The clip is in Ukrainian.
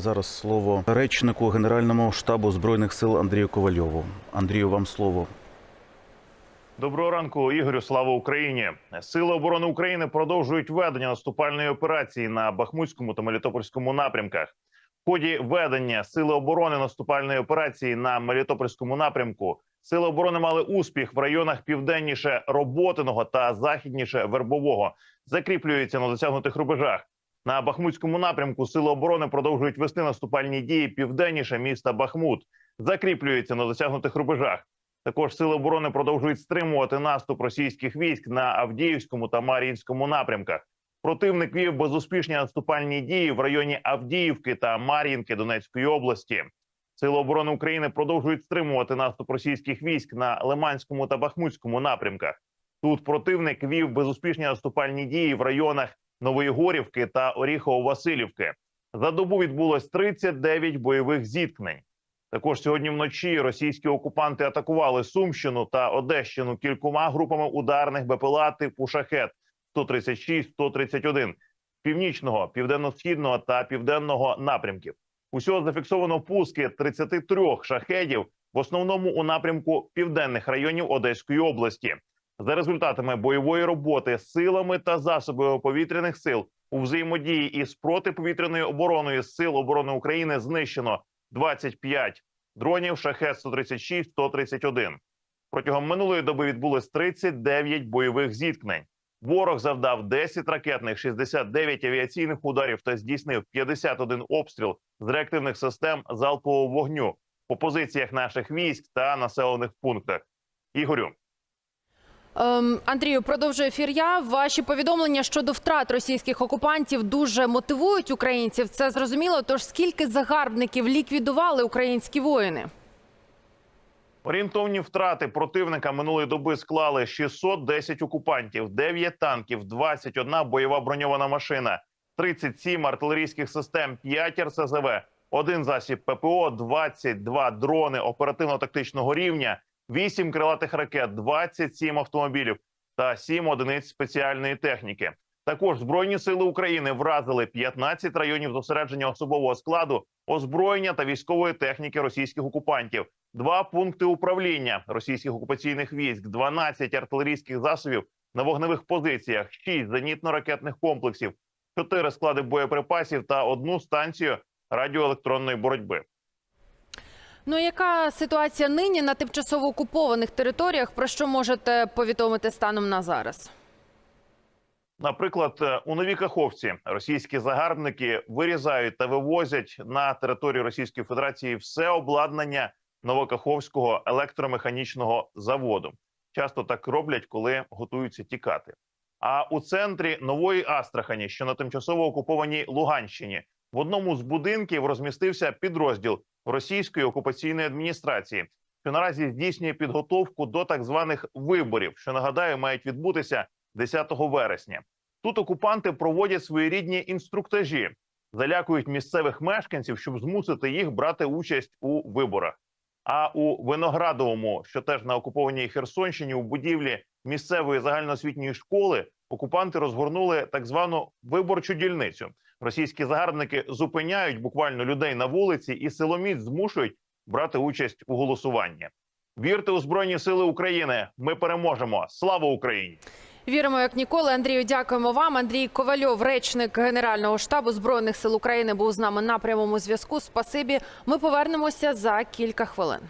Зараз слово речнику Генеральному штабу збройних сил Андрію Ковальову. Андрію, вам слово. Доброго ранку, Ігорю. Слава Україні! Сили оборони України продовжують ведення наступальної операції на Бахмутському та Мелітопольському напрямках. В ході ведення сили оборони наступальної операції на Мелітопольському напрямку сили оборони мали успіх в районах південніше Роботиного та західніше Вербового. Закріплюються на досягнутих рубежах. На Бахмутському напрямку сили оборони продовжують вести наступальні дії південніше міста Бахмут. Закріплюються на досягнутих рубежах. Також сили оборони продовжують стримувати наступ російських військ на Авдіївському та Мар'їнському напрямках. Противник вів безуспішні наступальні дії в районі Авдіївки та Мар'їнки Донецької області. Сили оборони України продовжують стримувати наступ російських військ на Лиманському та Бахмутському напрямках. Тут противник вів безуспішні наступальні дії в районах Нової Горівки та Оріхово-Василівки. За добу відбулось 39 бойових зіткнень. Також сьогодні вночі російські окупанти атакували Сумщину та Одещину кількома групами ударних БПЛА типу шахет 136-131 північного, південно-східного та південного напрямків. Усього зафіксовано пуски 33 шахедів, в основному у напрямку південних районів Одеської області. За результатами бойової роботи силами та засобами повітряних сил у взаємодії із протиповітряною обороною сил оборони України знищено 25 дронів шахет 136 131 Протягом минулої доби відбулось 39 бойових зіткнень. Ворог завдав 10 ракетних, 69 авіаційних ударів та здійснив 51 обстріл з реактивних систем залпового вогню по позиціях наших військ та населених пунктах. Ігорю, Андрію, продовжує ефір я. Ваші повідомлення щодо втрат російських окупантів дуже мотивують українців. Це зрозуміло. Тож скільки загарбників ліквідували українські воїни? Орієнтовні втрати противника минулої доби склали 610 окупантів, 9 танків, 21 бойова броньована машина, 37 артилерійських систем, 5 РСЗВ, один засіб ППО, 22 дрони оперативно-тактичного рівня, 8 крилатих ракет, 27 автомобілів та 7 одиниць спеціальної техніки. Також збройні сили України вразили 15 районів зосередження особового складу, озброєння та військової техніки російських окупантів, два пункти управління російських окупаційних військ, 12 артилерійських засобів на вогневих позиціях, 6 зенітно-ракетних комплексів, 4 склади боєприпасів та одну станцію радіоелектронної боротьби. Ну яка ситуація нині на тимчасово окупованих територіях? Про що можете повідомити станом на зараз? Наприклад, е, у новій Каховці російські загарбники вирізають та вивозять на територію Російської Федерації все обладнання Новокаховського електромеханічного заводу. Часто так роблять, коли готуються тікати. А у центрі нової Астрахані, що на тимчасово окупованій Луганщині, в одному з будинків розмістився підрозділ російської окупаційної адміністрації, що наразі здійснює підготовку до так званих виборів, що нагадаю, мають відбутися 10 вересня. Тут окупанти проводять своєрідні інструктажі, залякують місцевих мешканців, щоб змусити їх брати участь у виборах. А у Виноградовому, що теж на окупованій Херсонщині, у будівлі місцевої загальноосвітньої школи, окупанти розгорнули так звану виборчу дільницю. Російські загарбники зупиняють буквально людей на вулиці і силоміць змушують брати участь у голосуванні. Вірте у збройні сили України. Ми переможемо. Слава Україні! Віримо, як ніколи. Андрію, дякуємо вам. Андрій Ковальов, речник Генерального штабу збройних сил України, був з нами на прямому зв'язку. Спасибі. Ми повернемося за кілька хвилин.